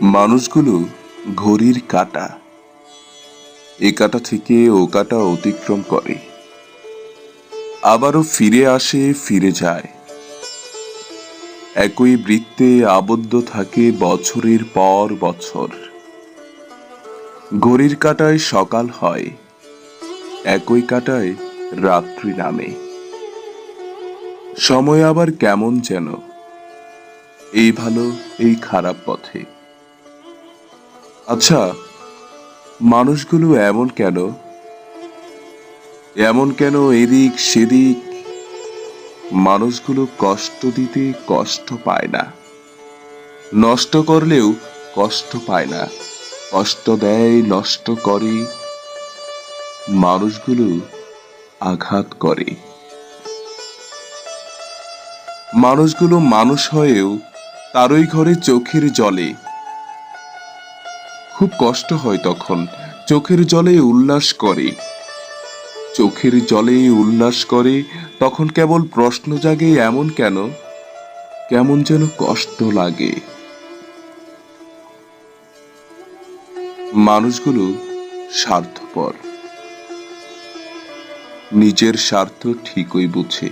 মানুষগুলো ঘড়ির কাটা। এ কাটা থেকে ও কাটা অতিক্রম করে। আবারও ফিরে আসে, ফিরে যায়। একই বৃত্তে আবদ্ধ থাকে বছরের পর বছর। ঘড়ির কাটায় সকাল হয়, একই কাটায় রাত্রি নামে। সময় আবার কেমন যেন। এই ভালো, এই খারাপ পথে। আচ্ছা মানুষগুলো এমন কেন? এমন কেন এদিক সেদিক? মানুষগুলো কষ্ট দিতে কষ্ট পায় না। নষ্ট করলেও কষ্ট পায় না। কষ্ট দেয়, নষ্ট করে। মানুষগুলো আঘাত করে। মানুষগুলো মানুষ হয়েও তারই ঘরে চোখের জলে। খুব কষ্ট হয় তখন। চোখের জলে উল্লাস করে। চোখের জলে উল্লাস করে, তখন কেবল প্রশ্ন জাগে এমন কেন? কেমন যেন কষ্ট লাগে। মানুষগুলো স্বার্থপর। নিজের স্বার্থ ঠিকই বুঝে।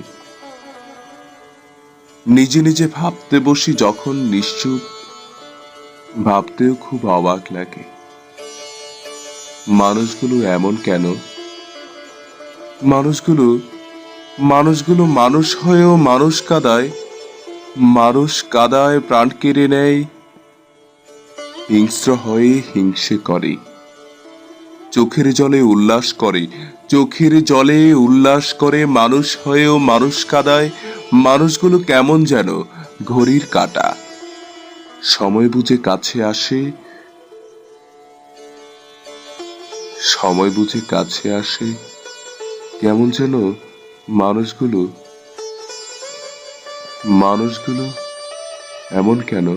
নিজে নিজে ভাবতে বসি যখন নিশ্চুপ ভাবতেও খুব অবাক লাগে। মানুষগুলো এমন কেন? মানুষগুলো মানুষগুলো মানুষ হয়েও মানুষ কাদায় মানুষ কাদায় প্রাণ কেড়ে নেয়, হিংস্র হয়ে হিংসে করে। চোখের জলে উল্লাস করে, চোখের জলে উল্লাস করে মানুষ হয়েও মানুষ কাদায়, মানুষগুলো কেমন যেন ঘড়ির কাটা। সময় বুঝে কাছে আসে সময় বুঝে কাছে আসে কেমন যেন মানুষগুলো মানুষগুলো এমন কেন?